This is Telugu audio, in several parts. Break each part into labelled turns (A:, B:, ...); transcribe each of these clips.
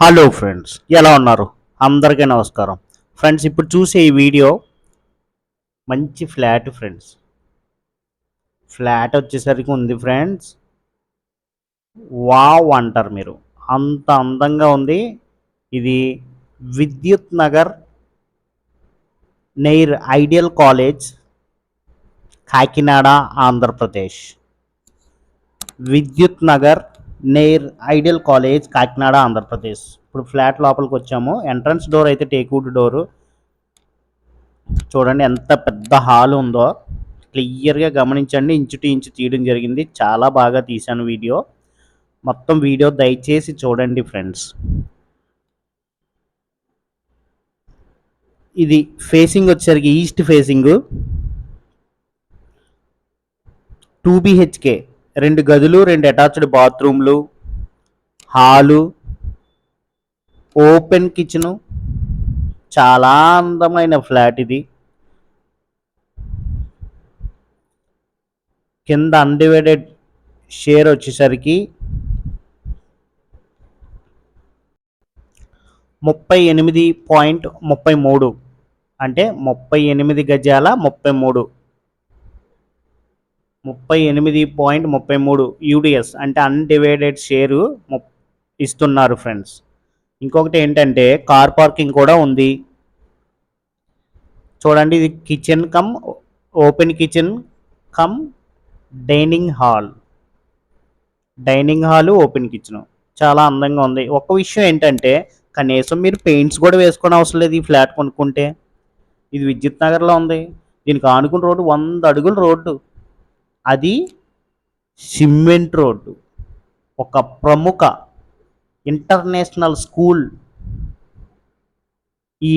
A: హలో ఫ్రెండ్స్ ఎలా ఉన్నారు? అందరికీ నమస్కారం. ఫ్రెండ్స్ ఇప్పుడు చూసే ఈ వీడియో మంచి ఫ్లాట్ ఫ్రెండ్స్. ఫ్లాట్ వచ్చేసరికి ఉంది ఫ్రెండ్స్. వావ్ అంటారు మీరు. అంత అందంగా ఉంది. ఇది Vidyut Nagar near ideal college Kakinada Andhra Pradesh. Vidyut Nagar near ideal college Kakinada Andhra Pradesh ఇప్పుడు ఫ్లాట్ లోపలికి వచ్చాము. ఎంట్రన్స్ డోర్ అయితే టేక్వుడ్ డోరు చూడండి ఎంత పెద్ద హాల్ ఉందో. క్లియర్గా గమనించండి. ఇంచు టు ఇంచు తీయడం జరిగింది. చాలా బాగా తీశాను వీడియో మొత్తం వీడియో దయచేసి చూడండి ఫ్రెండ్స్ ఇది ఫేసింగ్ వచ్చేసరికి ఈస్ట్ ఫేసింగ్ టూ బిహెచ్కే రెండు గదులు రెండు అటాచ్డ్ బాత్రూమ్లు హాలు ఓపెన్ కిచెను. చాలా అందమైన ఫ్లాట్ ఇది. కింద అన్డివైడెడ్ షేర్ వచ్చేసరికి ముప్పై ఎనిమిది పాయింట్ ముప్పై మూడు. అంటే ముప్పై ఎనిమిది గజాల ముప్పై మూడు. ముప్పై ఎనిమిది పాయింట్ ముప్పై మూడు యూడిఎస్ అంటే అన్డివైడెడ్ షేరు ఇస్తున్నారు ఫ్రెండ్స్. ఇంకొకటి ఏంటంటే కార్ పార్కింగ్ కూడా ఉంది. చూడండి ఇది kitchen come open kitchen come dining hall. Dining hall open kitchen. చాలా అందంగా ఉంది. ఒక విషయం ఏంటంటే కనీసం మీరు పెయింట్స్ కూడా వేసుకోవడం అవసరం లేదు ఈ ఫ్లాట్ కొనుక్కుంటే. ఇది విద్యుత్ నగర్లో ఉంది. దీనికి ఆనుకున్న రోడ్డు వంద అడుగుల రోడ్డు. అది సిమెంట్ రోడ్డు. ఒక ప్రముఖ ఇంటర్నేషనల్ స్కూల్ ఈ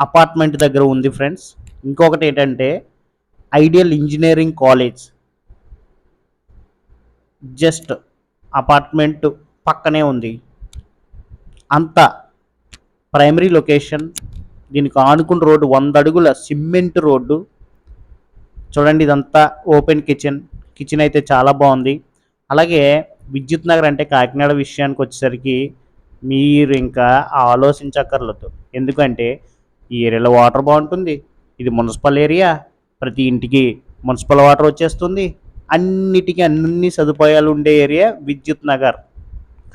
A: అపార్ట్మెంట్ దగ్గర ఉంది ఫ్రెండ్స్. ఇంకొకటి ఏంటంటే ideal engineering college. Just apartment పక్కనే ఉంది. అంత ప్రైమరీ లొకేషన్. దీనికి ఆనుకున్న రోడ్డు వంద అడుగుల సిమెంట్ రోడ్డు. చూడండి ఇదంతా ఓపెన్ కిచెన్. కిచెన్ అయితే చాలా బాగుంది. అలాగే విద్యుత్ నగర్ అంటే కాకినాడ విషయానికి వచ్చేసరికి మీరు ఇంకా ఆలోచించక్కర్లేదు. ఎందుకంటే ఈ ఏరియాలో వాటర్ బాగుంటుంది. ఇది మున్సిపల్ ఏరియా. ప్రతి ఇంటికి మున్సిపల్ వాటర్ వచ్చేస్తుంది. అన్నిటికీ అన్ని సదుపాయాలు ఉండే ఏరియా విద్యుత్ నగర్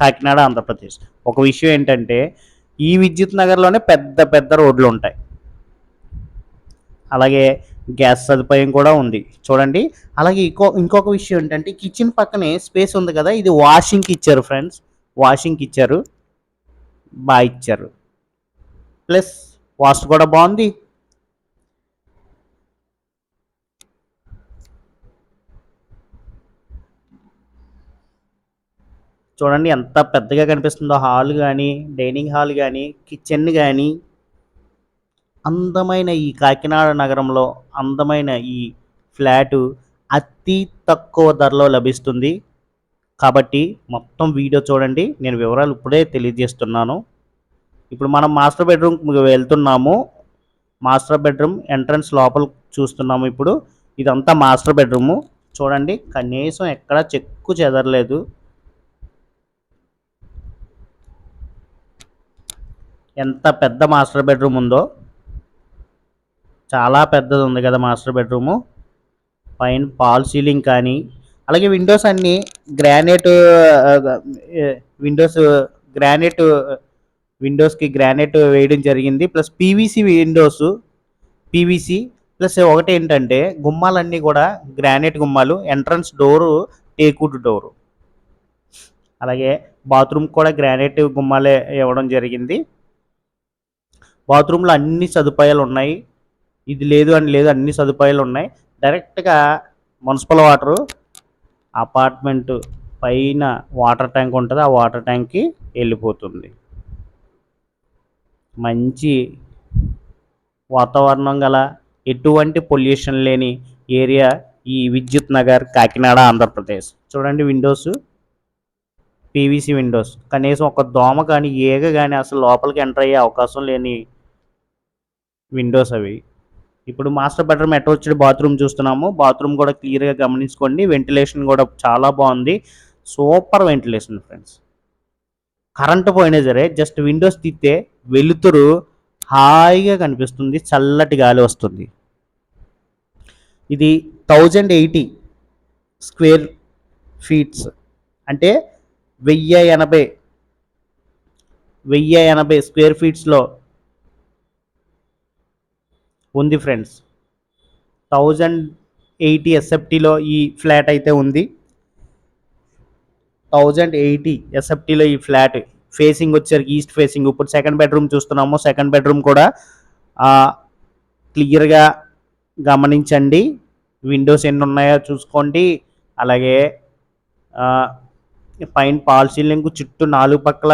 A: కాకినాడ ఆంధ్రప్రదేశ్. ఒక విషయం ఏంటంటే ఈ విద్యుత్ నగర్లోనే పెద్ద పెద్ద రోడ్లు ఉంటాయి. అలాగే గ్యాస్ సదుపాయం కూడా ఉంది. చూడండి. అలాగే ఇంకో ఇంకొక విషయం ఏంటంటే కిచెన్ పక్కనే స్పేస్ ఉంది కదా ఇది వాషింగ్కి ఇచ్చారు ఫ్రెండ్స్ వాషింగ్కి ఇచ్చారు. బాగా ఇచ్చారు. ప్లస్ వాష్ కూడా బాగుంది. చూడండి ఎంత పెద్దగా కనిపిస్తుందో హాల్ కానీ డైనింగ్ హాల్ కానీ కిచెన్ కానీ అందమైన ఈ కాకినాడ నగరంలో అందమైన ఈ ఫ్లాటు అతి తక్కువ ధరలో లభిస్తుంది. కాబట్టి మొత్తం వీడియో చూడండి. నేను వివరాలు ఇప్పుడే తెలియజేస్తున్నాను. ఇప్పుడు మనం మాస్టర్ బెడ్రూమ్కి వెళ్తున్నాము. మాస్టర్ బెడ్రూమ్ ఎంట్రన్స్ లోపల చూస్తున్నాము ఇప్పుడు. ఇదంతా మాస్టర్ బెడ్రూము. చూడండి. కనీసం ఎక్కడ చెక్కు చెదరలేదు. ఎంత పెద్ద మాస్టర్ బెడ్రూమ్ ఉందో. చాలా పెద్దది ఉంది కదా మాస్టర్ బెడ్రూము. పైన పాల్ సీలింగ్ కానీ అలాగే విండోస్ అన్నీ గ్రానైట్ విండోస్ గ్రానైట్ విండోస్కి గ్రానైట్ వేయడం జరిగింది. Plus PVC windows PVC plus ఒకటి ఏంటంటే గుమ్మాలన్నీ కూడా గ్రానైట్ గుమ్మాలు ఎంట్రన్స్ డోరు టేకుడ్ డోరు. అలాగే బాత్రూమ్ కూడా గ్రానైట్ గుమ్మాలే ఇవ్వడం జరిగింది. బాత్రూంలో అన్ని సదుపాయాలు ఉన్నాయి ఇది లేదు అని లేదు అన్ని సదుపాయాలు ఉన్నాయి. డైరెక్ట్గా మున్సిపల్ వాటరు అపార్ట్మెంట్ పైన వాటర్ ట్యాంక్ ఉంటుంది ఆ వాటర్ ట్యాంక్కి వెళ్ళిపోతుంది. మంచి వాతావరణం గల ఎటువంటి పొల్యూషన్ లేని ఏరియా ఈ విద్యుత్ నగర్ కాకినాడ ఆంధ్రప్రదేశ్. చూడండి విండోస్ పీవీసీ విండోస్ కనీసం ఒక దోమ కానీ ఏగ కానీ అసలు లోపలికి ఎంటర్ అయ్యే అవకాశం లేని విండోస్ అవి. ఇప్పుడు మాస్టర్ బెడ్రూమ్ అటాచ్డ్ బాత్రూమ్ చూస్తున్నాము. బాత్రూమ్ కూడా క్లియర్గా గమనించుకోండి. వెంటిలేషన్ కూడా చాలా బాగుంది. Super ventilation friends. కరెంటు పోయినా సరే జస్ట్ విండోస్ తీస్తే వెలుతురు హాయిగా కనిపిస్తుంది. చల్లటి గాలి వస్తుంది. ఇది థౌజండ్ ఎయిటీ స్క్వేర్ ఫీట్స్. అంటే వెయ్యి ఎనభై వెయ్యి ఎనభై స్క్వేర్ ఫీట్స్లో ఉంది ఫ్రెండ్స్. థౌజండ్ ఎయిటీ ఎస్ఎఫ్టీలో ఈ ఫ్లాట్ అయితే ఉంది. థౌజండ్ ఎయిటీ ఎస్ఎఫ్టీలో ఈ ఫ్లాట్ ఫేసింగ్ వచ్చేసరికి ఈస్ట్ ఫేసింగ్. ఇప్పుడు సెకండ్ బెడ్రూమ్ చూస్తున్నాము. సెకండ్ బెడ్రూమ్ కూడా క్లియర్గా గమనించండి. విండోస్ ఎన్ని ఉన్నాయో చూసుకోండి. అలాగే పైన పాల్ సీలింగ్ చుట్టూ నాలుగు పక్కల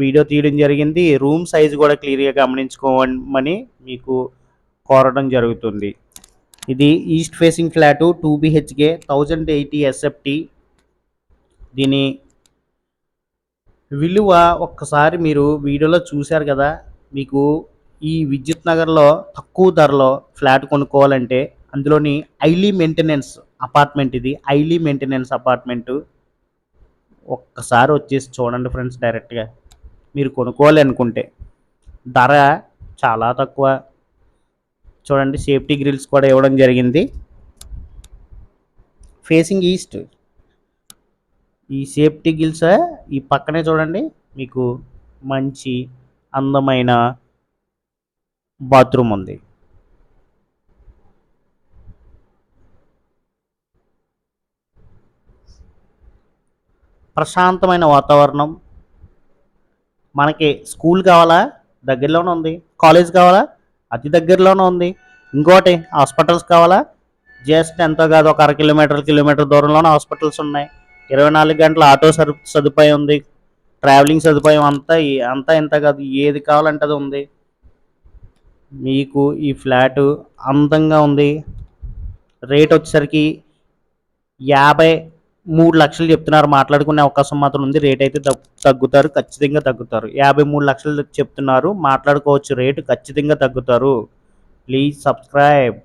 A: వీడియో తీయడం జరిగింది. రూమ్ సైజ్ కూడా క్లియర్గా గమనించుకోమని మీకు కోరడం జరుగుతుంది. ఇది east facing flat two BHK thousand eighty SFT. దీని విలువ ఒక్కసారి మీరు వీడియోలో చూశారు కదా మీకు ఈ విద్యుత్ నగర్లో తక్కువ ధరలో ఫ్లాట్ కొనుక్కోవాలంటే అందులోని హైలీ మెయింటెనెన్స్ అపార్ట్మెంట్ ఇది హైలీ మెయింటెనెన్స్ అపార్ట్మెంటు. ఒక్కసారి వచ్చేసి చూడండి ఫ్రెండ్స్ డైరెక్ట్గా. మీరు కొనుక్కోవాలి అనుకుంటే. ధర చాలా తక్కువ. చూడండి సేఫ్టీ గ్రిల్స్ కూడా ఇవ్వడం జరిగింది. ఫేసింగ్ ఈస్ట్ ఈ సేఫ్టీ గిల్స్ ఈ పక్కనే చూడండి మీకు మంచి అందమైన బాత్రూమ్ ఉంది. ప్రశాంతమైన వాతావరణం. మనకి స్కూల్ కావాలా? దగ్గరలోనే ఉంది. కాలేజ్ కావాలా? అతి దగ్గరలోనే ఉంది. ఇంకోటి హాస్పిటల్స్ కావాలా? జస్ట్ ఎంతో కాదు ఒక అర కిలోమీటర్ కిలోమీటర్ దూరంలోనే హాస్పిటల్స్ ఉన్నాయి. ఇరవై నాలుగు గంటల ఆటో సదు సదుపాయం ఉంది. ట్రావెలింగ్ సదుపాయం అంతా అంతా ఇంత కాదు ఏది కావాలంటే అది ఉంది. మీకు ఈ ఫ్లాటు అందంగా ఉంది. రేట్ వచ్చేసరికి యాభై మూడు లక్షలు చెప్తున్నారు. మాట్లాడుకునే అవకాశం మాత్రం ఉంది. రేట్ అయితే తప్పు తగ్గుతారు ఖచ్చితంగా తగ్గుతారు. యాభై మూడు లక్షలు చెప్తున్నారు మాట్లాడుకోవచ్చు రేటు ఖచ్చితంగా తగ్గుతారు. Please subscribe